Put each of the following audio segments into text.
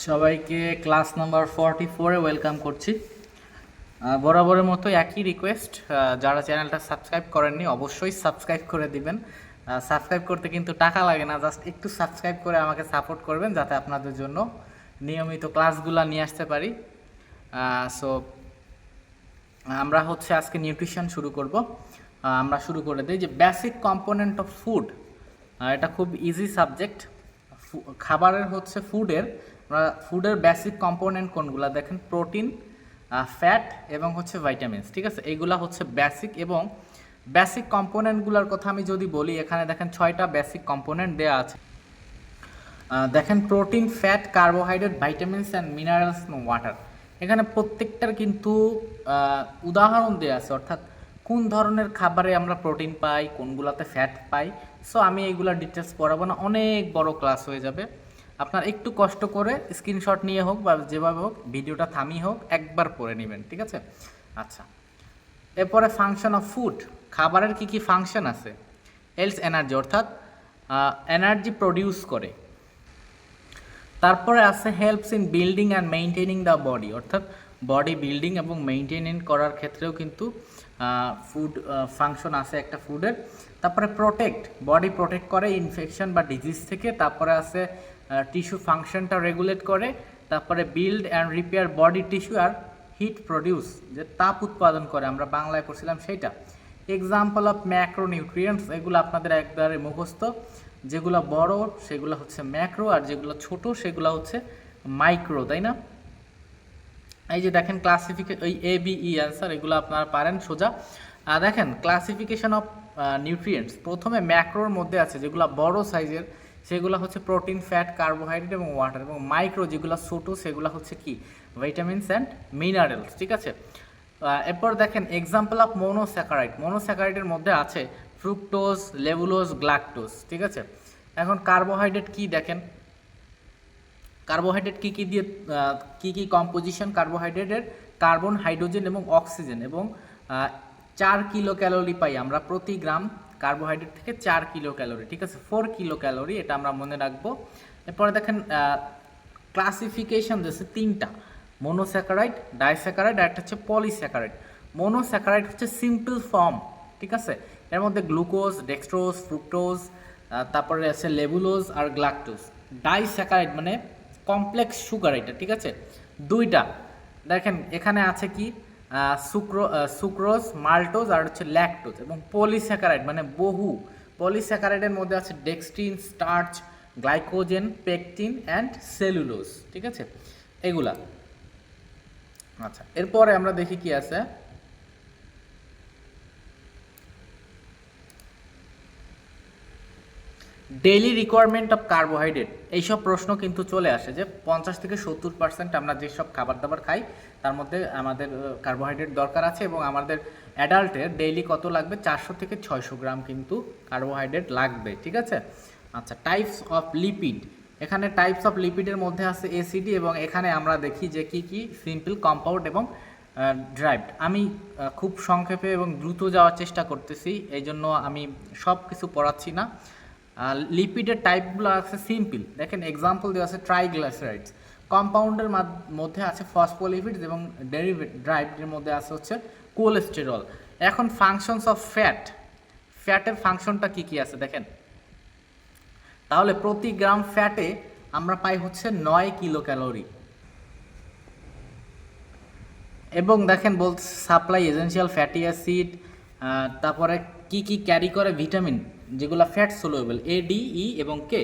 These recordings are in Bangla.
সবাইকে ক্লাস নাম্বার ফর্টি ফোরে ওয়েলকাম করছি। বরাবরের মতো একই রিকোয়েস্ট যারা চ্যানেলটা সাবস্ক্রাইব করেননি অবশ্যই সাবস্ক্রাইব করে দিবেন। সাবস্ক্রাইব করতে কিন্তু টাকা লাগে না, জাস্ট একটু সাবস্ক্রাইব করে আমাকে সাপোর্ট করবেন যাতে আপনাদের জন্য নিয়মিত ক্লাসগুলো নিয়ে আসতে পারি। সো আমরা হচ্ছে আজকে নিউট্রিশন শুরু করব। আমরা শুরু করে দিই যে বেসিক কম্পোনেন্ট অফ ফুড এটা খুব ইজি সাবজেক্ট খাবারের হচ্ছে ফুডের আমরা ফুডের বেসিক কম্পোনেন্ট কোনগুলো? দেখেন প্রোটিন ফ্যাট এবং হচ্ছে ভাইটামিনস ঠিক আছে? এইগুলা হচ্ছে বেসিক এবং বেসিক কম্পোনেন্টগুলোর কথা আমি যদি বলি, এখানে দেখেন ছয়টা বেসিক কম্পোনেন্ট দেওয়া আছে। দেখেন protein fat carbohydrate vitamins and minerals water এখানে প্রত্যেকটার কিন্তু উদাহরণ দেওয়া আছে, অর্থাৎ কোন ধরনের খাবারে আমরা প্রোটিন পাই, কোনগুলোতে ফ্যাট পাই। সো আমি এইগুলা ডিটেলস পড়াবো না, অনেক বড় ক্লাস হয়ে যাবে। আপনার একটু কষ্ট করে স্ক্রিনশট নিয়ে হোক বা যেভাবে হোক, ভিডিওটা থামিয়ে হোক, একবার পড়ে নেবেন, ঠিক আছে? আচ্ছা। এরপরে ফাংশন অফ ফুড খাবারের কি কি ফাংশন আছে? এলস এনার্জি অর্থাৎ এনার্জি প্রডিউস করে। তারপরে আছে helps in building and maintaining the body অর্থাৎ বডি বিল্ডিং এবং মেনটেনিং করার ক্ষেত্রেও কিন্তু ফুড ফাংশন আছে একটা ফুডের তারপরে প্রোটেক্ট বডি প্রোটেক্ট করে ইনফেকশন বা ডিজিজ থেকে। তারপরে আছে টিস্যু ফাংশনটা রেগুলেট করে, তারপরে build and repair body tissue R heat produce যে তাপ উৎপাদন করে, আমরা বাংলায় করছিলাম সেইটা। এক্সাম্পল অফ ম্যাক্রো নিউট্রিয়েন্টস এগুলো আপনাদের একবারে মুখস্থ। যেগুলো বড়, সেগুলো হচ্ছে ম্যাক্রো আর যেগুলো ছোট, সেগুলো হচ্ছে মাইক্রো তাই না? এই যে দেখেন ক্লাসিফিকে ওই এ বি ই অ্যান্সার এগুলো আপনারা পারেন সোজা। আর দেখেন ক্লাসিফিকেশন অফ নিউট্রিয়েন্টস প্রথমে ম্যাক্রোর মধ্যে আছে, যেগুলো বড় সাইজের সেগুলো হচ্ছে প্রোটিন, ফ্যাট, কার্বোহাইড্রেট এবং ওয়াটার এবং মাইক্রো যেগুলো ছোট, সেগুলো হচ্ছে কি? ভাইটামিনস অ্যান্ড মিনারেলস, ঠিক আছে? এরপর দেখেন এক্সাম্পল অফ মোনোস্যাকারাইড মোনোস্যাকারাইডের মধ্যে আছে ফ্রুক্টোজ লেবুলোজ গ্লাকটোজ ঠিক আছে? এখন কার্বোহাইড্রেট কি দেখেন? কার্বোহাইড্রেট কী কী দিয়ে কী কী কম্পোজিশন কার্বোহাইড্রেটের কার্বন হাইড্রোজেন এবং অক্সিজেন এবং চার কিলো ক্যালোরি পাই আমরা প্রতি গ্রাম কার্বোহাইড্রেট থেকে চার কিলো ক্যালোরি ঠিক আছে? ফোর কিলো ক্যালোরি এটা আমরা মনে রাখব। এরপরে দেখেন ক্লাসিফিকেশন দিয়েছে তিনটা। মোনোস্যাকারাইড ডাইস্যাকারাইড আর একটা হচ্ছে পলিস্যাকারাইড মোনোস্যাকারাইড হচ্ছে সিম্পল ফর্ম ঠিক আছে? এর মধ্যে গ্লুকোজ ডেক্সট্রোজ ফ্রুক্টোজ তারপরে আছে লেবুলোজ আর গ্লাকটোজ। ডাইস্যাকারাইড মানে কমপ্লেক্স সুগার এটা, ঠিক আছে? দুইটা। দেখেন, এখানে আছে কি? সুক্রো সুক্রোজ মাল্টোজ আর হচ্ছে ল্যাকটোজ এবং পলিস্যাকারাইড মানে বহু। পলিস্যাকারাইডের মধ্যে আছে dextrin starch, glycogen, pectin and cellulose, ঠিক আছে? এগুলা। আচ্ছা এরপরে আমরা দেখি কি আছে। Daily requirement of carbohydrate. এইসব প্রশ্ন কিন্তু চলে আসে যে পঞ্চাশ থেকে সত্তর পার্সেন্ট আমরা যেসব খাবার দাবার খাই তার মধ্যে আমাদের কার্বোহাইড্রেট দরকার আছে এবং আমাদের অ্যাডাল্টের ডেইলি কত লাগবে? চারশো থেকে ছয়শো গ্রাম কিন্তু কার্বোহাইড্রেট লাগবে, ঠিক আছে? আচ্ছা টাইপস অফ লিপিড এখানে টাইপস অফ লিপিডের মধ্যে আছে এসিডি এবং এখানে আমরা দেখি যে কি কি? সিম্পল কম্পাউন্ড এবং ড্রাইভড আমি খুব সংক্ষেপে এবং দ্রুত যাওয়ার চেষ্টা করতেছি এই জন্য আমি সব কিছু পড়াচ্ছি না। লিপিডের টাইপগুলো আছে সিম্পল দেখেন এক্সাম্পল দেওয়া আছে ট্রাইগ্লাইসারাইডস কম্পাউন্ডের মধ্যে আছে ফসফোলিপিডস এবং ডেরিভেট ড্রাইভের মধ্যে আছে হচ্ছে কোলেস্টেরল। এখন ফাংশনস অফ ফ্যাট ফ্যাটের ফাংশনটা কি কি আছে দেখেন? তাহলে প্রতি গ্রাম ফ্যাটে আমরা পাই হচ্ছে নয় কিলো ক্যালোরি এবং দেখেন বলছে সাপ্লাই এজেন্সিয়াল ফ্যাটি অ্যাসিড তারপরে কি কি ক্যারি করে ভিটামিন যেগুলো ফ্যাট সলুয়েবল এ ডি ই এবং কে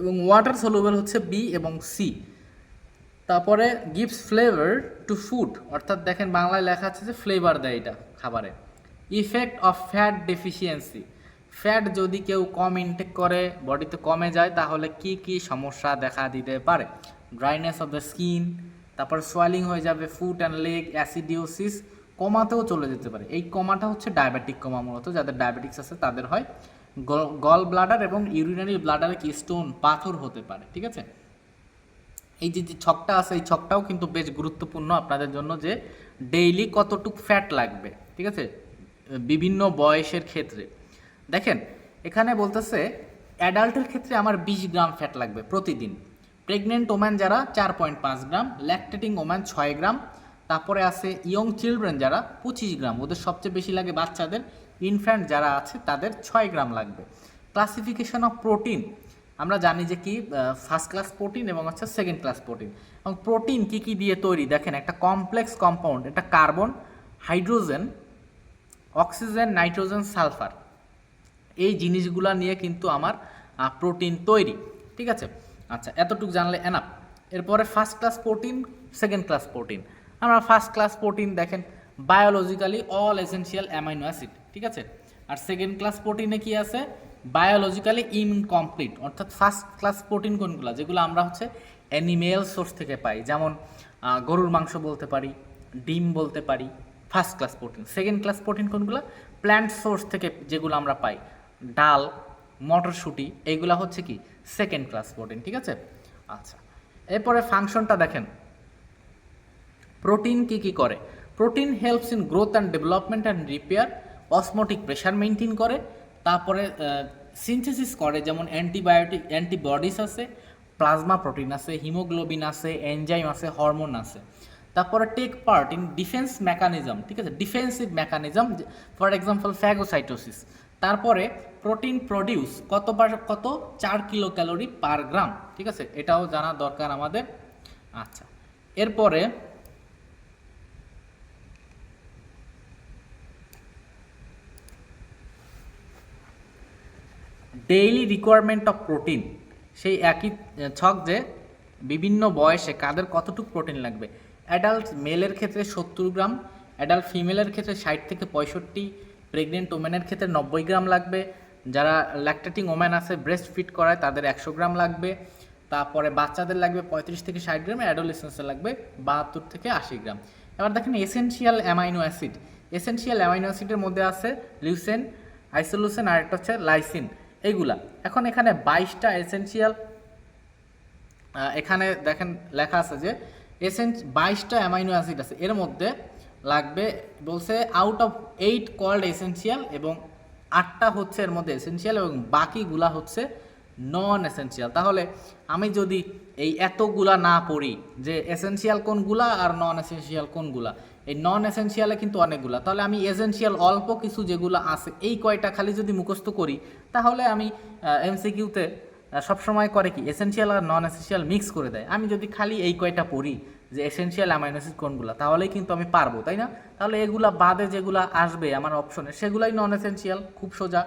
এবং ওয়াটার সলুয়েবল হচ্ছে বি এবং সি তারপরে গিভস ফ্লেভার টু ফুড অর্থাৎ দেখেন বাংলায় লেখা আছে যে ফ্লেভার দেয় এটা খাবারে। Effect of fat deficiency fat যদি কেউ কম ইনটেক করে, বডিতে কমে যায়, তাহলে কি কি সমস্যা দেখা দিতে পারে? ড্রাইনেস অফ দ্য স্কিন তারপর সোয়েলিং হয়ে যাবে ফুট অ্যান্ড লেগ অ্যাসিডিওসিস কমাতেও চলে যেতে পারে। এই কমাটা হচ্ছে ডায়াবেটিক কমা মূলত। যাদের ডায়াবেটিক্স আছে, তাদের হয় গল ব্লাডার এবং ইউরিনারি ব্লাডারে কি স্টোন পাথর হতে পারে, ঠিক আছে? এই যে যে ছকটা আছে, এই ছকটাও কিন্তু বেশ গুরুত্বপূর্ণ আপনাদের জন্য যে ডেইলি কতটুক ফ্যাট লাগবে, ঠিক আছে? বিভিন্ন বয়সের ক্ষেত্রে। দেখেন, এখানে বলতেছে অ্যাডাল্টের ক্ষেত্রে আমার বিশ গ্রাম ফ্যাট লাগবে প্রতিদিন। প্রেগনেন্ট ওম্যান যারা চার পয়েন্ট পাঁচ গ্রাম ল্যাকটেটিং ওম্যান ছয় গ্রাম, তারপরে আছে ইয়ং চিলড্রেন যারা পঁচিশ গ্রাম, ওদের সবচেয়ে বেশি লাগে বাচ্চাদের ইনফ্যান্ট যারা আছে, তাদের ছয় গ্রাম লাগবে। ক্লাসিফিকেশন অফ প্রোটিন আমরা জানি যে কি ফার্স্ট ক্লাস প্রোটিন এবং হচ্ছে সেকেন্ড ক্লাস প্রোটিন এবং প্রোটিন কী কী দিয়ে তৈরি? দেখেন, একটা কমপ্লেক্স কম্পাউন্ড এটা carbon hydrogen oxygen nitrogen sulphur এই জিনিসগুলো নিয়ে কিন্তু আমার প্রোটিন তৈরি। ঠিক আছে? আচ্ছা এতটুকু জানলে এনাফ এরপরে first class protein second class protein আমরা ফার্স্ট ক্লাস প্রোটিন দেখেন biologically all essential amino acid ঠিক আছে? আর সেকেন্ড ক্লাস প্রোটিনে কি আছে? বায়োলজিক্যালি ইনকমপ্লিট অর্থাৎ ফার্স্ট ক্লাস প্রোটিন কোনগুলো? যেগুলো আমরা হচ্ছে অ্যানিমেল সোর্স থেকে পাই। যেমন গরুর মাংস বলতে পারি, ডিম বলতে পারি first class protein second class protein কোনগুলো? প্ল্যান্ট সোর্স থেকে যেগুলো আমরা পাই। ডাল, মটরশুঁটি এইগুলা হচ্ছে কি? সেকেন্ড ক্লাস প্রোটিন ঠিক আছে? আচ্ছা এরপরে ফাংশনটা দেখেন। প্রোটিন কি কি করে? Protein helps in growth and development and repair osmotic pressure maintain করে। তারপরে সিনথেসিস করে, যেমন অ্যান্টিবায়োটিক অ্যান্টিবডিস আছে প্লাজমা প্রোটিন আছে হিমোগ্লোবিন আছে এনজাইম আছে হরমোন আছে। তারপরে take part in defence mechanism ঠিক আছে? Defensive mechanism for example phagocytosis তারপরে প্রোটিন প্রডিউস কতবার কত? চার কিলো ক্যালোরি পার গ্রাম ঠিক আছে? এটাও জানা দরকার আমাদের। আচ্ছা এরপরে ডেইলি রিকোয়ারমেন্ট অফ প্রোটিন সেই একই ছক যে বিভিন্ন বয়সে কাদের কতটুকু প্রোটিন লাগবে। অ্যাডাল্ট মেলের ক্ষেত্রে সত্তর গ্রাম অ্যাডাল্ট ফিমেলের ক্ষেত্রে ষাট থেকে পঁয়ষট্টি প্রেগনেন্ট ওমেনের ক্ষেত্রে নব্বই গ্রাম লাগবে। যারা ল্যাকটেটিং ওম্যান আছে ব্রেস্ট ফিট করায় তাদের একশো গ্রাম লাগবে। তারপরে বাচ্চাদের লাগবে পঁয়ত্রিশ থেকে ষাট গ্রাম অ্যাডোলেসেন্সের লাগবে বাহাত্তর থেকে আশি গ্রাম। এবার দেখেন essential amino acid essential amino অ্যাসিডের মধ্যে আছে লিউসেন আইসোলুসেন আর একটা হচ্ছে লাইসিন এইগুলা। এখন এখানে বাইশটা এসেনশিয়াল এখানে দেখেন লেখা আছে যে এসেন্স বাইশটা অ্যামাইনো অ্যাসিড আছে। এর মধ্যে লাগবে, বলছে out of eight called essential এবং আটটা হচ্ছে এর মধ্যে এসেনশিয়াল এবং বাকিগুলা হচ্ছে নন এসেনশিয়াল তাহলে আমি যদি এই এতগুলা না পড়ি যে এসেনশিয়াল কোনগুলা আর নন এসেনশিয়াল কোনগুলা এই নন এসেনশিয়ালে কিন্তু অনেকগুলা। তাহলে আমি এসেনশিয়াল অল্প কিছু যেগুলো আছে, এই কয়টা খালি যদি মুখস্থ করি, তাহলে আমি এমসিকিউতে সবসময় করে কি এসেনশিয়াল আর নন এসেনশিয়াল মিক্স করে দেয়। আমি যদি খালি এই কয়টা পড়ি, যে এসেনশিয়াল অ্যামাইনোসিড কোনগুলো, তাহলেই কিন্তু আমি পারব, তাই না? তাহলে এগুলা বাদে যেগুলো আসবে আমার অপশনে সেগুলাই নন এসেনশিয়াল খুব সোজা।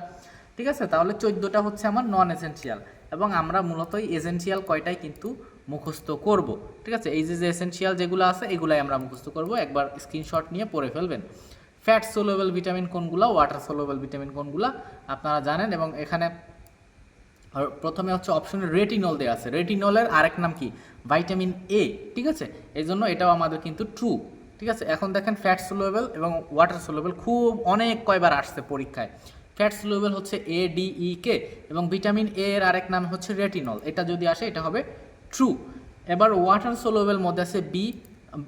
ঠিক আছে? তাহলে চোদ্দোটা হচ্ছে আমার নন এসেনশিয়াল এবং আমরা মূলত এই এসেনশিয়াল কয়টাই কিন্তু মুখস্থ করব। ঠিক আছে? এই যে যে এসেনশিয়াল যেগুলো আছে, এগুলাই আমরা মুখস্থ করব। একবার স্ক্রিনশট নিয়ে পড়ে ফেলবেন। ফ্যাট সোলোবেল ভিটামিন কোনগুলো ওয়াটার সোলোবেল ভিটামিন কোনগুলো, আপনারা জানেন এবং এখানে প্রথমে হচ্ছে অপশনে রেটিনল দেওয়া আছে। রেটিনলের আরেক নাম কি? ভাইটামিন এ ঠিক আছে? এই জন্য এটাও আমাদের কিন্তু ট্রু ঠিক আছে? এখন দেখেন ফ্যাট সোলোবেল এবং ওয়াটার সোলোবেল খুব অনেক কয়বার আসছে পরীক্ষায়। ফ্যাট সোলোবেল হচ্ছে এ ডি ই কে এবং ভিটামিন এ এর আরেক নাম হচ্ছে রেটিনল এটা যদি আসে, এটা হবে ট্রু এবার ওয়াটার সোলোবেল মধ্যে আছে বি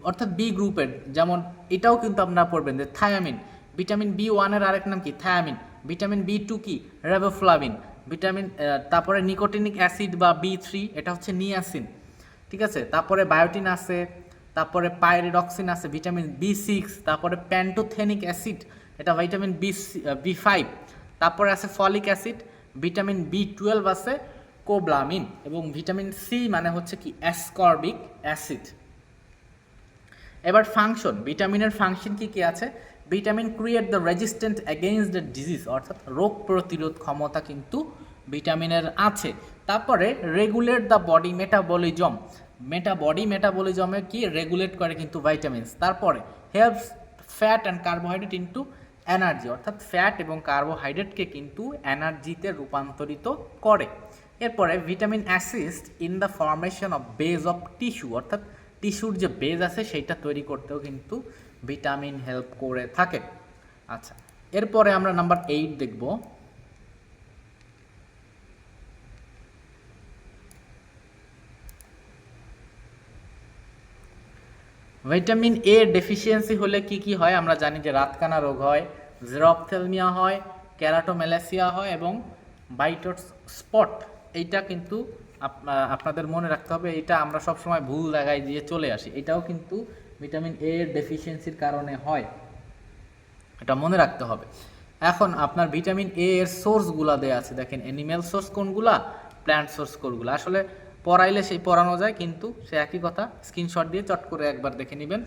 অর্থাৎ বি গ্রুপের যেমন এটাও কিন্তু আপনারা পড়বেন যে থায়ামিন ভিটামিন বি ওয়ানের আরেক নাম কি? থায়ামিন ভিটামিন বি টু কি? রেবোফ্লাভিন ভিটামিন তারপরে নিকোটিনিক অ্যাসিড বা বি থ্রি এটা হচ্ছে নিয়াসিন ঠিক আছে? তারপরে বায়োটিন আছে, তারপরে পাইরিডক্সিন আছে ভিটামিন বি সিক্স তারপরে প্যান্টোথেনিক অ্যাসিড এটা ভিটামিন বি বি ফাইভ তারপরে আছে folic acid vitamin B twelve আছে কোবলামিন এবং ভিটামিন সি মানে হচ্ছে কি অ্যাসকর্বিক অ্যাসিড এবার ফাংশন ভিটামিনের ফাংশন কি কি আছে? Vitamin create the resistant against the disease অর্থাৎ রোগ প্রতিরোধ ক্ষমতা কিন্তু ভিটামিনের আছে। তারপরে regulate the body metabolism meta body মেটাবলিজমে কি? রেগুলেট করে কিন্তু ভাইটামিনস তারপরে helps fat and carbohydrate into energy অর্থাৎ ফ্যাট এবং কার্বোহাইড্রেটকে কিন্তু এনার্জিতে রূপান্তরিত করে। এরপরে vitamin assist in the formation of base of tissue অর্থাৎ টিস্যুর যে বেজ আছে সেইটা তৈরি করতেও কিন্তু ভিটামিন হেল্প করে থাকে। আচ্ছা এরপরে আমরা নাম্বার এইট দেখব। ভিটামিন এ ডেফিসিয়েন্সি হলে কি কি হয়? আমরা জানি যে রাতকানা রোগ হয় জেরপথেলমিয়া হয় ক্যারাটোমেলাসিয়া হয় এবং বাইটস স্পট এইটা কিন্তু আপনাদের মনে রাখতে হবে এটা আমরা সবসময় ভুল জায়গায় দিয়ে চলে আসি। এটাও কিন্তু ভিটামিন এ এর ডেফিসিয়েন্সির কারণে হয়। এটা মনে রাখতে হবে। এখন আপনার ভিটামিন এ এর সোর্সগুলা দেয়া আছে। দেখেন অ্যানিম্যাল সোর্স কোনগুলা? প্ল্যান্ট সোর্স কোনগুলো? আসলে পড়াইলে সেই পড়ানো যায়, কিন্তু সে একই কথা স্ক্রিনশট দিয়ে চট করে একবার দেখে নেবেন।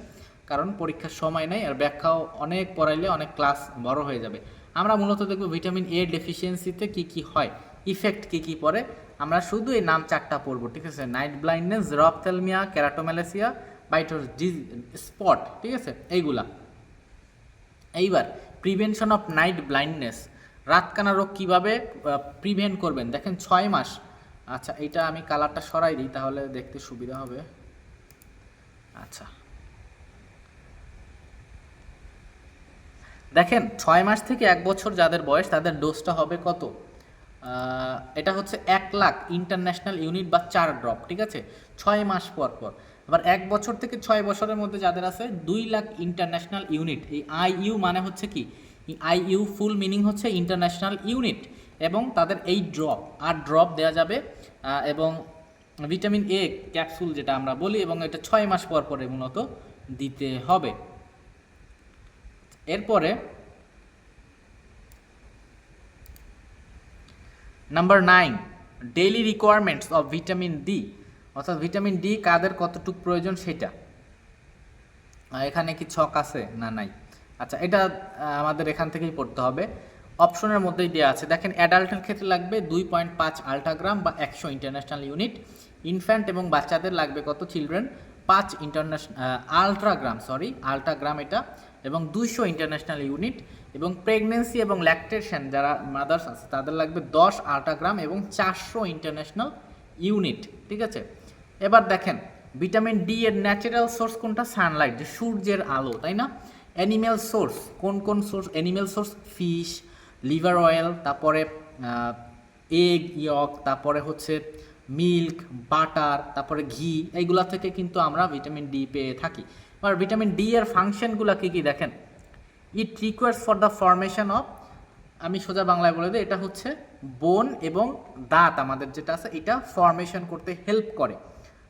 কারণ পরীক্ষার সময় নেই, আর ব্যাখ্যাও অনেক পড়াইলে অনেক ক্লাস বড় হয়ে যাবে। আমরা মূলত দেখব ভিটামিন এ ডেফিসিয়েন্সিতে কি কি হয়। ইফেক্ট কি কি পড়ে? আমরা শুধু এই নাম চারটা পড়ব, ঠিক আছে? Night blindness xerophthalmia keratomalacia Bitot's spot ঠিক আছে? এইগুলা। এইবার প্রিভেনশন অফ নাইট ব্লাইন্ডনেস রাতকানা রোগ কীভাবে প্রিভেন্ট করবেন? দেখেন ছয় মাস। আচ্ছা এটা আমি কালারটা সরাই দিই, তাহলে দেখতে সুবিধা হবে। আচ্ছা। দেখেন, ছয় মাস থেকে এক বছর যাদের বয়স, তাদের ডোজটা হবে কত? এটা হচ্ছে এক লাখ ইন্টারন্যাশনাল ইউনিট বা চার ড্রপ ঠিক আছে? ছয় মাস পর পর। আবার এক বছর থেকে ছয় বছরের মধ্যে যাদের আছে, দুই লাখ ইন্টারন্যাশনাল ইউনিট এই আই ইউ মানে হচ্ছে কি? আই ইউ ফুল মিনিং হচ্ছে ইন্টারন্যাশনাল ইউনিট এবং তাদের এই ড্রপ আর ড্রপ দেওয়া যাবে এবং ভিটামিন এ ক্যাপসুল যেটা আমরা বলি, এবং এটা ছয় মাস পর পরে মূলত দিতে হবে। এরপরে number nine daily requirements of vitamin D অর্থাৎ ভিটামিন ডি কাদের কতটুকু প্রয়োজন সেটা? এখানে কি ছক আছে না নাই? আচ্ছা এটা আমাদের এখান থেকেই পড়তে হবে। অপশনের মধ্যেই দেওয়া আছে। দেখেন অ্যাডাল্টের ক্ষেত্রে লাগবে দুই পয়েন্ট পাঁচ আলট্রাগ্রাম বা একশো ইন্টারন্যাশনাল ইউনিট ইনফ্যান্ট এবং বাচ্চাদের লাগবে কত চিলড্রেন পাঁচ ইন্টারন্যাশনাল আলট্রাগ্রাম সরি আলট্রাগ্রাম এটা। এবং দুইশো ইন্টারন্যাশনাল ইউনিট এবং প্রেগনেন্সি এবং ল্যাকটেশন যারা মাদার্স আছে, তাদের লাগবে দশ আলট্রাগ্রাম এবং চারশো ইন্টারন্যাশনাল ইউনিট ঠিক আছে? এবার দেখেন ভিটামিন ডি এর ন্যাচারাল সোর্স কোনটা? সানলাইট যে সূর্যের আলো, তাই না? অ্যানিম্যাল সোর্স কোন কোন source animal source fish liver oil তারপরে এগ ইয়ক তারপরে হচ্ছে মিল্ক বাটার তারপরে ঘি, এইগুলা থেকে কিন্তু আমরা ভিটামিন ডি পেয়ে থাকি। এবার ভিটামিন ডি এর ফাংশনগুলো কী কী দেখেন? It requires for the formation of আমি সোজা বাংলায় বলে দিই, এটা হচ্ছে বোন এবং দাঁত আমাদের যেটা আছে, এটা ফর্মেশন করতে হেল্প করে।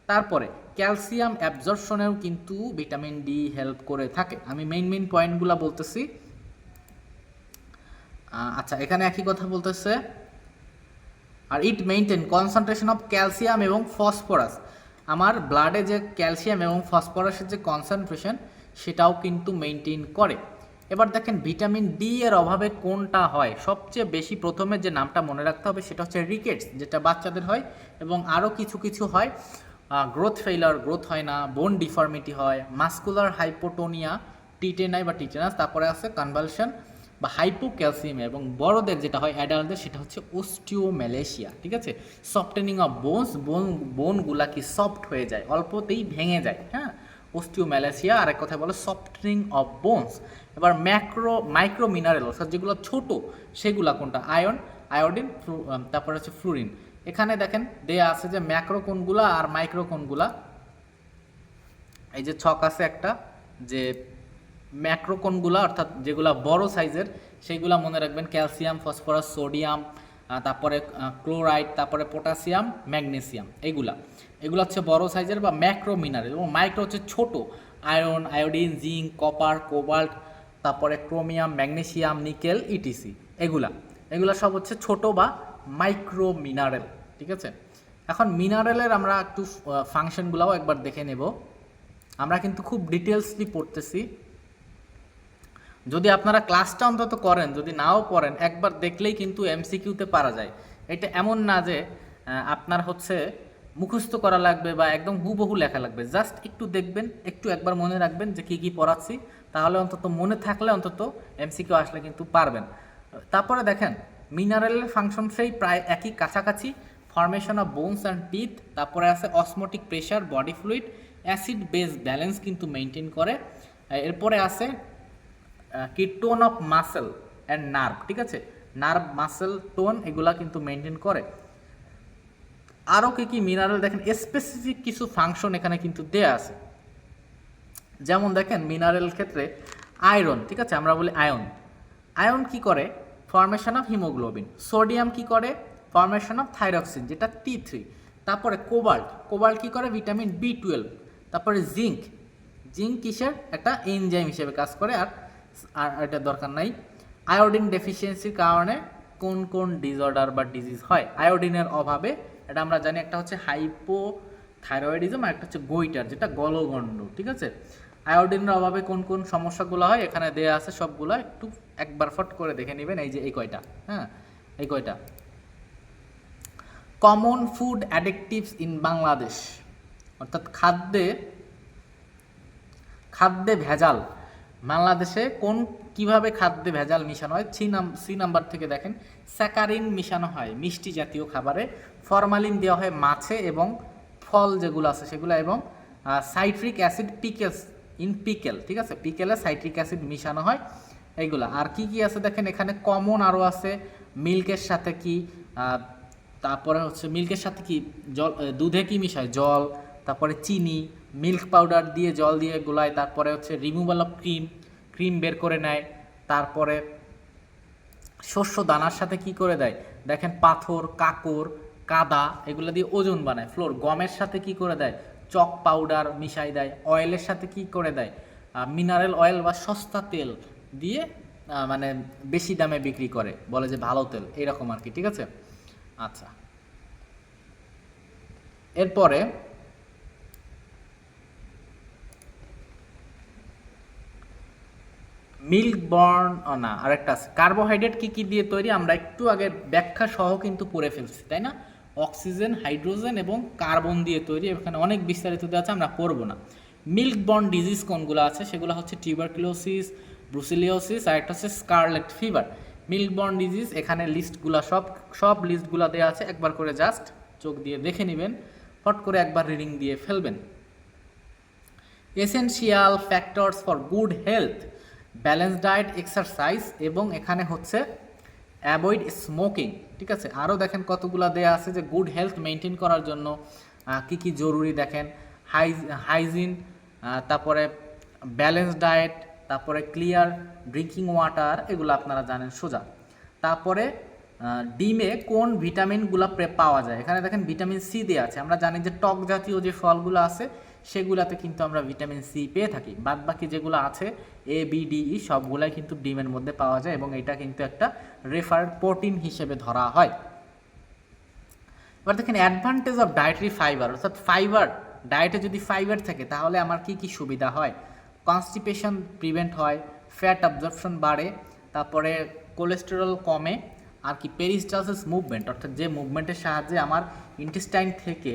তারপরে ক্যালসিয়াম অ্যাবজর্পশনেও কিন্তু ভিটামিন ডি হেল্প করে থাকে। আমি মেইন মেইন পয়েন্টগুলো বলতেছি। আচ্ছা এখানে একই কথা বলতেছে। আর it maintain concentration of calcium এবং ফসফরাস আমার ব্লাডে যে ক্যালসিয়াম এবং ফসফরাসের যে কনসেন্ট্রেশন সেটাও কিন্তু মেইনটেইন করে। এবার দেখেন ভিটামিন ডি এর অভাবে কোনটা হয়? সবচেয়ে বেশি প্রথমে যে নামটা মনে রাখতে হবে সেটা হচ্ছে রিকেটস যেটা বাচ্চাদের হয়, এবং আরও কিছু কিছু হয়। গ্রোথ ফেইলার গ্রোথ হয় না বোন ডিফর্মিটি হয় মাস্কুলার হাইপোটোনিয়া টিটেনাই বা টিটেনাস তারপরে আছে কনভালশন বা হাইপোক্যালসিয়াম এবং বড়দের যেটা হয় অ্যাডাল্টদের সেটা হচ্ছে ওস্টিওম্যালেশিয়া ঠিক আছে? সফটেনিং অফ বোনস বোন বোনগুলা কি সফট হয়ে যায়, অল্পতেই ভেঙে যায় হ্যাঁ? ওস্টিওম্যালেশিয়া আর এক কথা বলে সফটেনিং অফ বোনস এবার ম্যাক্রো, মাইক্রো মিনারেল অর্থাৎ যেগুলো ছোট, সেগুলো কোনটা? আয়ন, আয়োডিন তারপরে হচ্ছে ফ্লুরিন এখানে দেখেন দেয়া আছে যে ম্যাক্রো কোনগুলা আর মাইক্রো কোনগুলা। এই যে ছক আছে একটা, যে ম্যাক্রো ম্যাক্রোকোনগুলা অর্থাৎ যেগুলা বড় সাইজের, সেইগুলা মনে রাখবেন ক্যালসিয়াম, ফসফরাস, সোডিয়াম তারপরে ক্লোরাইড, তারপরে পটাশিয়াম, ম্যাগনেসিয়াম এগুলা এগুলো হচ্ছে বড় সাইজের বা ম্যাক্রো মিনারেল এবং মাইক্রো হচ্ছে ছোট। Iron iodine, zinc, copper, cobalt তারপরে ক্রোমিয়াম, ম্যাগনেসিয়াম, নিকেল, ইটিসি, এগুলা। এগুলা সব হচ্ছে ছোট বা মাইক্রো মিনারেল ঠিক আছে? এখন মিনারেলের আমরা একটু ফাংশনগুলোও একবার দেখে নেব। আমরা কিন্তু খুব ডিটেলসলি পড়তেছি। যদি আপনারা ক্লাসটা অন্তত করেন, যদি নাও পড়েন, একবার দেখলেই কিন্তু এমসিকিউতে পারা যায়। এটা এমন না যে আপনার হচ্ছে মুখস্থ করা লাগবে বা একদম হুবহু লেখা লাগবে। জাস্ট একটু দেখবেন, একটু একবার মনে রাখবেন যে কী কী পড়াচ্ছি। তাহলে অন্তত মনে থাকলে অন্তত এমসিকিউ আসলে কিন্তু পারবেন। তারপরে দেখেন মিনারেলের ফাংশন সেই প্রায় একই কাছাকাছি। Formation of bones and teeth তারপরে আছে osmotic pressure body fluid acid base balance কিন্তু মেনটেন করে। এরপরে আছে কি tone of muscle and nerve ঠিক আছে? নার্ভ মাসেল টোন এগুলা কিন্তু মেনটেন করে। আরও কি কি মিনারেল দেখেন স্পেসিফিক কিছু ফাংশন এখানে কিন্তু দেয়া আছে। যেমন দেখেন মিনারেল ক্ষেত্রে আয়রন ঠিক আছে? আমরা বলি আয়ন আয়ন কি করে? ফর্মেশন অফ হিমোগ্লোবিন সোডিয়াম কি করে? ফর্মেশন অফ থাইরক্সিন যেটা টি থ্রি তারপরে কোবাল্ট কোবাল্ট কী করে? ভিটামিন বি টুয়েলভ তারপরে জিঙ্ক জিঙ্ক কিসের? একটা এনজাইম হিসেবে কাজ করে, আর আর এটা দরকার নাই। আয়োডিন ডেফিসিয়েন্সির কারণে কোন কোন ডিসঅর্ডার বা ডিজিজ হয়? আয়োডিনের অভাবে এটা আমরা জানি একটা হচ্ছে হাইপো থাইরয়েডিজম আর একটা হচ্ছে গোইটার যেটা গলগণ্ড, ঠিক আছে? আয়োডিনের অভাবে কোন কোন সমস্যাগুলো হয়? এখানে দেয়া আছে সবগুলো, একটু একবার ফট করে দেখে নেবেন এই যে এই কয়টা হ্যাঁ? এই কয়টা। Common food additives in Bangladesh অর্থাৎ খাদ্যে খাদ্যে ভেজাল। বাংলাদেশে কোন কীভাবে খাদ্যে ভেজাল মিশানো হয়? সি নাম সি নাম্বার থেকে দেখেন। স্যাকারিন মিশানো হয় মিষ্টি জাতীয় খাবারে। ফরমালিন দেওয়া হয় মাছে এবং ফল যেগুলো আছে সেগুলো এবং citric acid pickles in pickle, ঠিক আছে? পিকেলে সাইট্রিক অ্যাসিড মিশানো হয় এইগুলো। আর কি কি আছে দেখেন? এখানে কমন আরও আছে। মিল্কের সাথে কি তারপরে হচ্ছে মিল্কের সাথে কি জল দুধে কি মিশায়? জল, তারপরে চিনি, মিল্ক পাউডার দিয়ে জল দিয়ে গোলায়, তারপরে হচ্ছে রিমুভাল অফ ক্রিম ক্রিম বের করে নেয়, তারপরে শস্য দানার সাথে কি করে দেয়? দেখেন পাথর, কাকর, কাদা, এগুলো দিয়ে ওজন বানায় ফ্লোর গমের সাথে কি করে দেয়? চক পাউডার মিশাই দেয় অয়েলের সাথে কি করে দেয়? মিনারেল অয়েল বা সস্তা তেল দিয়ে মানে বেশি দামে বিক্রি করে, বলে যে ভালো তেল, এরকম আর কি, ঠিক আছে? আচ্ছা। এরপরে মিল্ক বর্ন না, আরেকটা আছে। কার্বোহাইড্রেট কী কী দিয়ে তৈরি আমরা একটু আগে ব্যাখ্যা সহ কিন্তু পড়ে ফেলছি, তাই না? অক্সিজেন, হাইড্রোজেন এবং কার্বন দিয়ে তৈরি, এখানে অনেক বিস্তারিত দেওয়া আছে, আমরা পড়ব না। মিল্ক বর্ন ডিজিজ কোনগুলো আছে? সেগুলো হচ্ছে টিউবারকুলোসিস ব্রুসিলিওসিস আর একটা হচ্ছে scarlet fever milk borne disease এখানে লিস্টগুলো সব সব লিস্টগুলো দেওয়া আছে, একবার করে জাস্ট চোখ দিয়ে দেখে নেবেন, ফট করে একবার রিডিং দিয়ে ফেলবেন। Essential factors for good health balance diet, exercise এবং এখানে হচ্ছে অ্যাভয়েড স্মোকিং। ঠিক আছে? আরও দেখেন কতগুলো দেয়া আছে যে গুড হেলথ মেনটেন করার জন্য কি কি জরুরি দেখেন? হাই, হাইজিন তারপরে ব্যালেন্স ডায়েট, তারপরে ক্লিয়ার ড্রিঙ্কিং ওয়াটার, এগুলো আপনারা জানেন, সোজা। তারপরে ডিমে কোন ভিটামিনগুলো পাওয়া যায়? এখানে দেখেন ভিটামিন সি দেওয়া আছে। আমরা জানি যে টক জাতীয় যে ফলগুলো আছে সেগুলাতে কিন্তু আমরা ভিটামিন সি পেয়ে থাকি। বাদ বাকি যেগুলো আছে এ বি ডি ই সবগুলাই কিন্তু ডিমের মধ্যে পাওয়া যায় এবং এটা কিন্তু একটা রেফার্ড প্রোটিন হিসেবে ধরা হয়। এবার দেখেন অ্যাডভান্টেজ অফ ডায়েটারি ফাইবার অর্থাৎ ফাইবার ডায়েটে যদি ফাইবার থাকে, তাহলে আমার কি কি সুবিধা হয়? কনস্টিপেশন প্রিভেন্ট হয় ফ্যাট অবজর্পশন বাড়ে, তারপরে কোলেস্টেরল কমে, আর কি পেরিস্টালসিস মুভমেন্ট অর্থাৎ যে মুভমেন্টের সাহায্যে আমার ইন্টেস্টাইন থেকে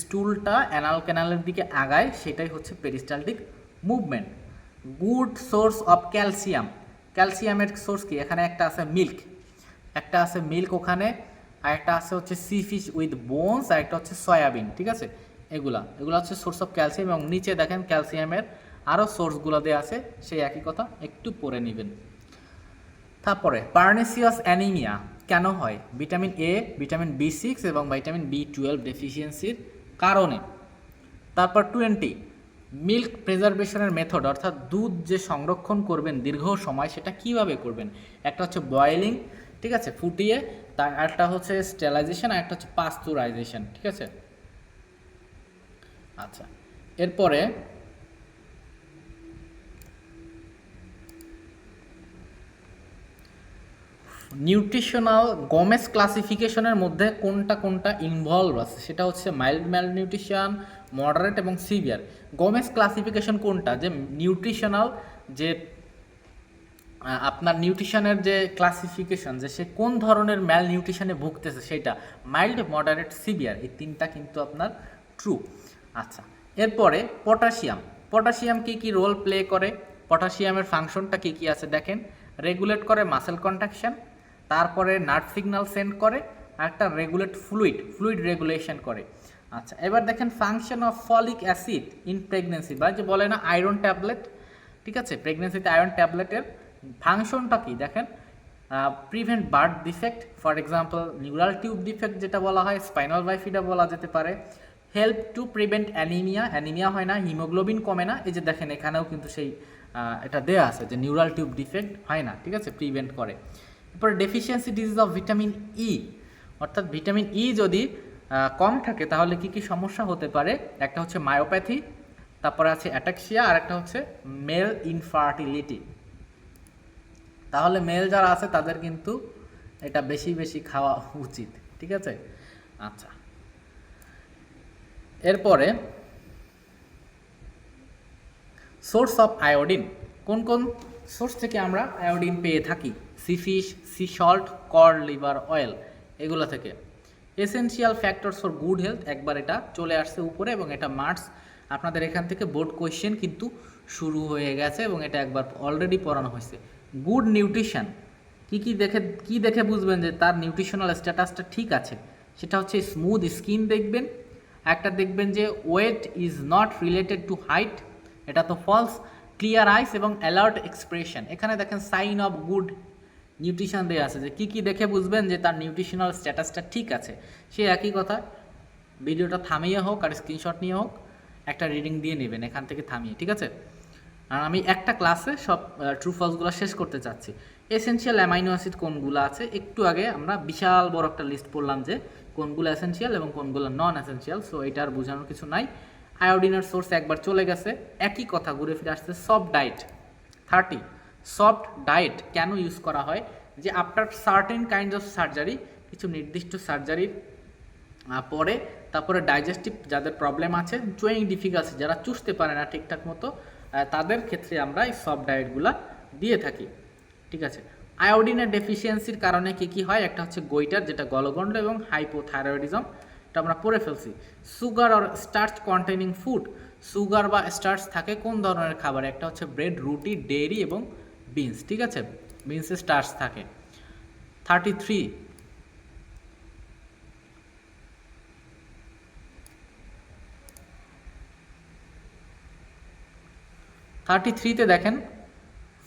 স্টুলটা অ্যানাল ক্যানালের দিকে আগায়, সেটাই হচ্ছে peristaltic movement good source of calcium ক্যালসিয়ামের সোর্স কি? এখানে একটা আছে মিল্ক একটা আছে মিল্ক ওখানে, আর একটা আছে হচ্ছে সি ফিশ উইথ বোনস আর একটা হচ্ছে সয়াবিন ঠিক আছে? এগুলা, এগুলো হচ্ছে সোর্স অফ ক্যালসিয়াম এবং নিচে দেখেন ক্যালসিয়ামের আরও সোর্সগুলো দেওয়া আছে, সেই একই কথা একটু পরে নেবেন। তারপরে পার্নেসিয়াস অ্যানিমিয়া কেন হয়? Vitamin A vitamin B six এবং ভিটামিন বি টুয়েলভ ডেফিসিয়েন্সির কারণে। তারপর টোয়েন্টি মিল্ক প্রিজার্ভেশনের মেথড অর্থাৎ দুধ যে সংরক্ষণ করবেন দীর্ঘ সময়, সেটা কীভাবে করবেন? একটা হচ্ছে বয়েলিং ঠিক আছে, ফুটিয়ে, তার একটা হচ্ছে স্টেলাইজেশন আর একটা হচ্ছে পাস্তুরাইজেশন ঠিক আছে? আচ্ছা এরপরে নিউট্রিশনাল গমেস ক্লাসিফিকেশনের মধ্যে কোনটা কোনটা ইনভলভ আছে? সেটা হচ্ছে মাইল্ড ম্যাল নিউট্রিশন মডারেট এবং সিভিয়ার গমেস ক্লাসিফিকেশন কোনটা? যে নিউট্রিশনাল যে আপনার নিউট্রিশনের যে ক্লাসিফিকেশন যে সে কোন ধরনের ম্যাল নিউট্রিশনে ভুগতেছে সেটা মাইল্ড মডারেট সিভিয়ার এই তিনটা কিন্তু আপনার ট্রু আচ্ছা এরপরে পটাশিয়াম পটাশিয়াম কি কি রোল প্লে করে? পটাশিয়ামের ফাংশনটা কি কি আছে দেখেন? রেগুলেট করে মাসেল কন্ট্রাকশন তারপরে নার্ভ সিগন্যাল সেন্ড করে, আর একটা রেগুলেট ফ্লুইড ফ্লুইড রেগুলেশন করে। আচ্ছা এবার দেখেন function of folic acid in pregnancy বা যে বলে না আয়রন ট্যাবলেট ঠিক আছে? প্রেগনেন্সিতে আয়রন ট্যাবলেটের ফাংশনটা কি? দেখেন prevent birth defect for example neural tube defect যেটা বলা হয় স্পাইনাল বাইফিডা বলা যেতে পারে help to prevent anaemia anaemia হয় না হিমোগ্লোবিন কমে না, এই যে দেখেন এখানেও কিন্তু সেই এটা দেয়া আছে যে নিউরাল টিউব ডিফেক্ট হয় না, ঠিক আছে? প্রিভেন্ট করে। এরপর deficiency disease of vitamin E অর্থাৎ ভিটামিন ই যদি কম থাকে তাহলে কি কি সমস্যা হতে পারে? একটা হচ্ছে মায়োপ্যাথি তারপরে আছে অ্যাটাক্সিয়া আর একটা হচ্ছে মেল ইনফার্টিলিটি তাহলে মেল যারা আছে তাদের কিন্তু এটা বেশি বেশি খাওয়া উচিত, ঠিক আছে? আচ্ছা। এরপরে সোর্স অফ আয়োডিন কোন কোন সোর্স থেকে আমরা আয়োডিন পেয়ে থাকি? Sea fish sea salt cod liver oil এগুলো থেকে। Essential factors for good health একবার এটা চলে আসছে উপরে এবং এটা মার্কস আপনাদের এখান থেকে বোর্ড কোয়েশ্চেন কিন্তু শুরু হয়ে গেছে এবং এটা একবার অলরেডি পড়ানো হয়েছে। গুড নিউট্রিশন কি কি দেখে কি দেখে বুঝবেন যে তার নিউট্রিশনাল স্ট্যাটাসটা ঠিক আছে? সেটা হচ্ছে স্মুথ স্কিন দেখবেন, একটা দেখবেন যে weight is not related to height এটা তো ফলস ক্লিয়ার আইস এবং অ্যালার্ট এক্সপ্রেশন এখানে দেখেন সাইন অফ গুড নিউট্রিশন দেওয়া আছে যে কী কী দেখে বুঝবেন যে তার নিউট্রিশনাল স্ট্যাটাসটা ঠিক আছে। সে একই কথা। ভিডিওটা থামিয়ে হোক আর স্ক্রিনশট নিয়ে হোক, একটা রিডিং দিয়ে নেবেন, এখান থেকে থামিয়ে, ঠিক আছে? আর আমি একটা ক্লাসে সব ট্রু ফলসগুলো শেষ করতে চাচ্ছি। এসেনশিয়াল অ্যামাইনো অ্যাসিড কোনগুলো আছে? একটু আগে আমরা বিশাল বড় একটা লিস্ট পড়লাম যে কোনগুলো এসেনশিয়াল এবং কোনগুলো নন এসেনশিয়াল সো এটা আর বোঝানোর কিছু নাই। আয়োডিনের সোর্স একবার চলে গেছে। একই কথা, ঘুরে ফিরে আসছে, সব ডায়েট থার্টি সফট ডায়েট কেন ইউজ করা হয়? যে after certain kind of surgery, কিছু নির্দিষ্ট সার্জারির পরে তারপরে ডাইজেস্টিভ যাদের প্রবলেম আছে, চুইং ডিফিকাল্সি, যারা চুষতে পারে না ঠিকঠাক মতো তাদের ক্ষেত্রে আমরা এই সফট ডায়েটগুলো দিয়ে থাকি। ঠিক আছে? আয়োডিনের ডেফিসিয়েন্সির কারণে কী কী হয়? একটা হচ্ছে গোইটার, যেটা গলগন্ড এবং হাইপোথাইরয়েডিজম, এটা আমরা পড়ে ফেলছি। সুগার আর স্টার্চ কন্টেনিং ফুড, সুগার বা স্টার্চ থাকে কোন ধরনের খাবারে? একটা হচ্ছে ব্রেড, রুটি ডেয়ারি এবং বিনস, ঠিক আছে? বিনসে স্টার্স থাকে। Thirty three. থার্টি থ্রিতে দেখেন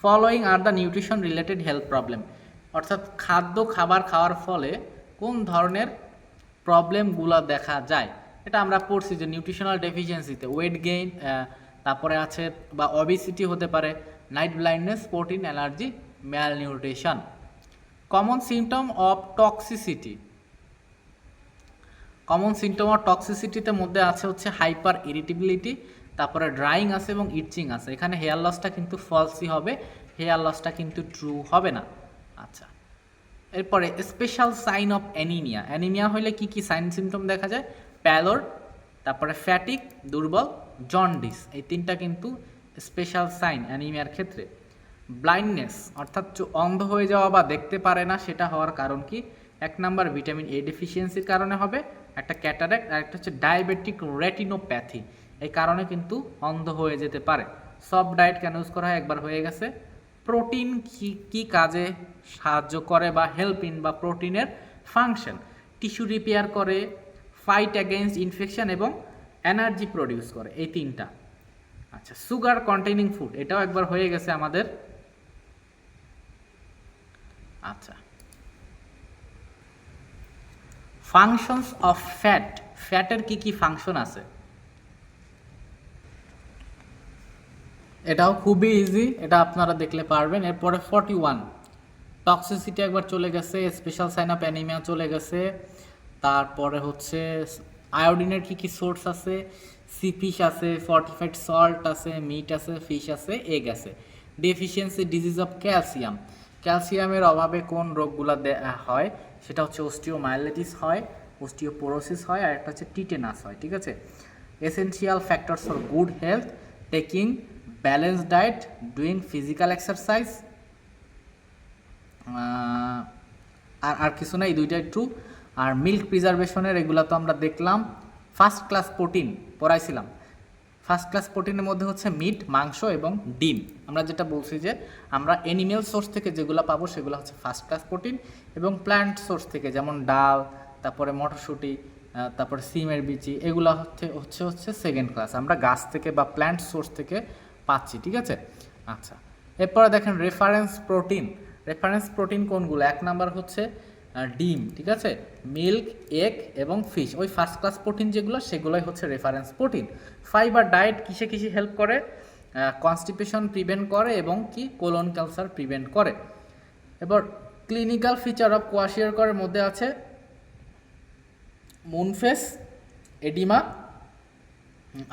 following are the nutrition related health problem অর্থাৎ খাদ্য, খাবার খাওয়ার ফলে কোন ধরনের প্রবলেমগুলো দেখা যায়? এটা আমরা পড়ছি যে নিউট্রিশনাল ডেফিসিয়েন্সিতে ওয়েট গেইন তারপরে আছে বা অবিসিটি হতে পারে night blindness protein allergy malnutrition common symptom of toxicity common symptom of টক্সিসিটিতে মধ্যে আছে হচ্ছে হাইপার ইরিটেবিলিটি তারপরে ড্রাইং আছে এবং ইচিং আছে। এখানে হেয়ার লসটা কিন্তু ফলসই হবে হেয়ার লসটা কিন্তু ট্রু হবে না। আচ্ছা। এরপরে special sign of anaemia anaemia হলে কি কি সাইন সিমটম দেখা যায়? প্যালোর তারপরে ফ্যাটিক দুর্বল জন্ডিস এই তিনটা কিন্তু স্পেশাল সাইন অ্যানিমিয়ার ক্ষেত্রে। ব্লাইন্ডনেস অর্থাৎ অন্ধ হয়ে যাওয়া বা দেখতে পারে না, সেটা হওয়ার কারণ কি? এক নাম্বার ভিটামিন এ ডেফিসিয়েন্সির কারণে হবে, একটা ক্যাটারেক্ট আর একটা হচ্ছে ডায়াবেটিক রেটিনোপ্যাথি এই কারণে কিন্তু অন্ধ হয়ে যেতে পারে। সব ডায়েট কেন ইউজ করা হয়? একবার হয়ে গেছে। প্রোটিন কি কি কাজে সাহায্য করে বা হেল্প ইন বা প্রোটিনের ফাংশন টিস্যু রিপেয়ার করে ফাইট অ্যাগেনস্ট ইনফেকশন এবং এনার্জি প্রডিউস করে। এই তিনটা। আচ্ছা সুগার কন্টেইনিং ফুড এটাও একবার হয়ে গেছে আমাদের। আচ্ছা। ফাংশনস অফ ফ্যাট ফ্যাটের কি কি ফাংশন আছে? এটাও খুবই ইজি এটা আপনারা দেখলে পারবেন। এরপরে ফর্টি ওয়ান টক্সিসিটি একবার চলে গেছে স্পেশাল সাইন অফ অ্যানিমিয়া চলে গেছে। তারপরে হচ্ছে আয়োডিনের কি কি সোর্স আছে? সি ফিশ আছে, ফর্টিফাইড সল্ট আছে, মিট আছে, ফিশ আছে, এগ আছে। ডেফিসিয়েন্সি ডিজিজ অফ ক্যালসিয়াম ক্যালসিয়ামের অভাবে কোন রোগগুলো হয়? সেটা হচ্ছে অস্টিওমাইলাইটিস হয় অস্টিওপোরোসিস হয়, আর একটা হচ্ছে টিটেনাস হয়, ঠিক আছে? Essential factors for good health taking balance diet doing physical exercise আর আর কিছু না এই দুইটা একটু আর মিল্ক প্রিজার্ভেশনের এগুলো তো আমরা দেখলাম। ফার্স্ট ক্লাস প্রোটিন পড়াইছিলাম। ফার্স্ট ক্লাস প্রোটিনের মধ্যে হচ্ছে মিট মাংস এবং ডিম। আমরা যেটা বলছি যে আমরা এনিমেল সোর্স থেকে যেগুলো পাবো সেগুলো হচ্ছে ফার্স্ট ক্লাস প্রোটিন এবং প্ল্যান্ট সোর্স থেকে যেমন ডাল, তারপরে মটরশুঁটি তারপরে সিমের বিচি, এগুলো হচ্ছে হচ্ছে হচ্ছে সেকেন্ড ক্লাস আমরা গাছ থেকে বা প্ল্যান্ট সোর্স থেকে পাচ্ছি, ঠিক আছে? আচ্ছা। এরপরে দেখেন রেফারেন্স প্রোটিন রেফারেন্স প্রোটিন কোনগুলো? এক নাম্বার হচ্ছে ডিম, ঠিক আছে? মিল্ক, এগ এবং ফিশ। ওই ফার্স্ট ক্লাস প্রোটিন যেগুলো, সেগুলোই হচ্ছে রেফারেন্স প্রোটিন ফাইবার ডায়েট কিসে কিসে হেল্প করে? কনস্টিপেশন প্রিভেন্ট করে এবং কি? কোলন ক্যান্সার প্রিভেন্ট করে। এবার ক্লিনিক্যাল ফিচার অফ কোয়াশিয়ারকরের মধ্যে আছে মুনফেস এডিমা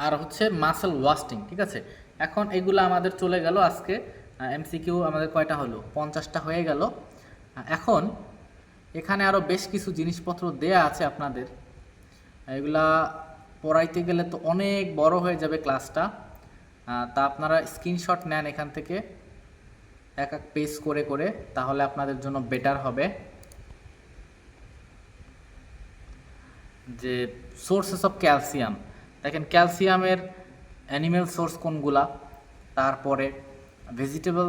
আর হচ্ছে মাসেল ওয়াস্টিং ঠিক আছে? এখন এগুলো আমাদের চলে গেল আজকে এমসিকিউ আমাদের কয়টা হলো? পঞ্চাশটা হয়ে গেল। এখন এখানে আরও বেশ কিছু জিনিসপত্র দেয়া আছে আপনাদের। এগুলা পড়াইতে গেলে তো অনেক বড় হয়ে যাবে ক্লাসটা। তা আপনারা স্ক্রিনশট নেন এখান থেকে, এক এক পেজ করে করে, তাহলে আপনাদের জন্য বেটার হবে। যে সোর্সেস অফ ক্যালসিয়াম, দেখেন ক্যালসিয়ামের অ্যানিমেল সোর্স কোনগুলা, তারপরে ভেজিটেবল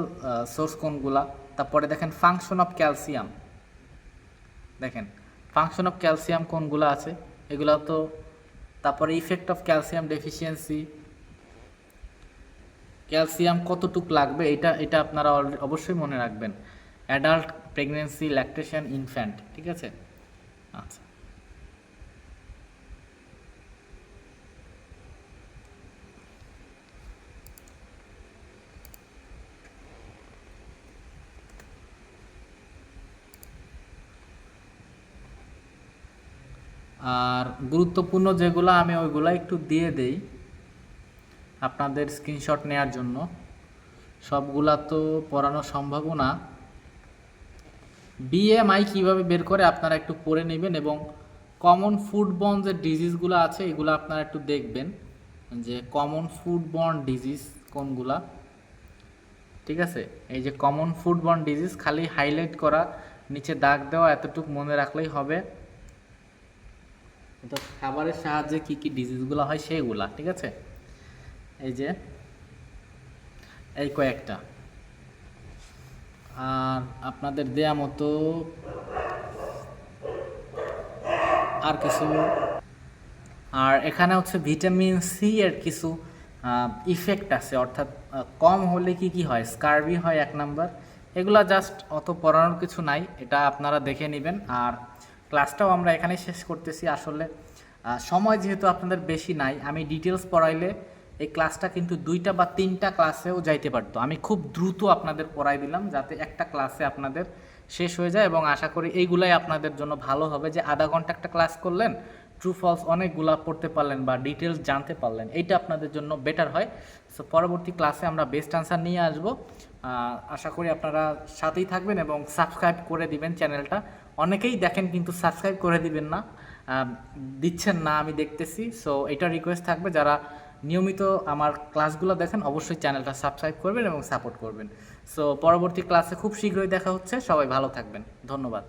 সোর্স কোনগুলা, তারপরে দেখেন ফাংশন অফ ক্যালসিয়াম। দেখেন ফাংশন অফ ক্যালসিয়াম কোনগুলো আছে? এগুলো তো, তারপরে effect of calcium deficiency calcium কতটুক লাগবে এটা এটা আপনারা অবশ্যই মনে রাখবেন। অ্যাডাল্ট প্রেগনেন্সি ল্যাকটেশন ইনফ্যান্ট ঠিক আছে? আচ্ছা। আর গুরুত্বপূর্ণ যেগুলো আমি ওইগুলো একটু দিয়ে দেই আপনাদের স্ক্রিনশট নেয়ার জন্য। সবগুলা তো পড়ানো সম্ভবও না। বিএমআই কীভাবে বের করে আপনারা একটু পড়ে নেবেন এবং কমন ফুড বর্ন যে ডিজিজগুলো আছে, এগুলো আপনারা একটু দেখবেন যে কমন ফুড বর্ন ডিজিজ কোনগুলা। ঠিক আছে? এই যে কমন ফুড বর্ন ডিজিজ খালি হাইলাইট করা, নিচে দাগ দেওয়া এতটুকু মনে রাখলেই হবে। তো খাবারের সাহায্যে কি কি ডিজিজগুলো হয় সেইগুলা ঠিক আছে? এই যে, এই কয়েকটা। আর আপনাদের দেয়া মতো আর কিছু। আর এখানে হচ্ছে ভিটামিন সি এর কিছু ইফেক্ট আছে, অর্থাৎ কম হলে কি কি হয়? স্কারবি হয় এক নাম্বার। এগুলা জাস্ট অত পড়ানোর কিছু নাই, এটা আপনারা দেখে নেবেন। আর ক্লাসটাও আমরা এখানেই শেষ করতেছি। আসলে সময় যেহেতু আপনাদের বেশি নাই, আমি ডিটেলস পড়াইলে এই ক্লাসটা কিন্তু দুইটা বা তিনটা ক্লাসেও যাইতে পারতো। আমি খুব দ্রুত আপনাদের পড়াই দিলাম যাতে একটা ক্লাসে আপনাদের শেষ হয়ে যায় এবং আশা করি এইগুলাই আপনাদের জন্য ভালো হবে যে আধা ঘণ্টা একটা ক্লাস করলেন ট্রু ফলস অনেকগুলা পড়তে পারলেন বা ডিটেলস জানতে পারলেন। এইটা আপনাদের জন্য বেটার হয়। সো পরবর্তী ক্লাসে আমরা বেস্ট আনসার নিয়ে আসব। আশা করি আপনারা সাথেই থাকবেন এবং সাবস্ক্রাইব করে দিবেন চ্যানেলটা। অনেকেই দেখেন কিন্তু সাবস্ক্রাইব করে দিবেন না দিচ্ছেন না, আমি দেখতেছি। সো এটা রিকোয়েস্ট থাকবে, যারা নিয়মিত আমার ক্লাসগুলো দেখেন, অবশ্যই চ্যানেলটা সাবস্ক্রাইব করবেন এবং সাপোর্ট করবেন। সো পরবর্তী ক্লাসে খুব শীঘ্রই দেখা হচ্ছে, সবাই ভালো থাকবেন, ধন্যবাদ।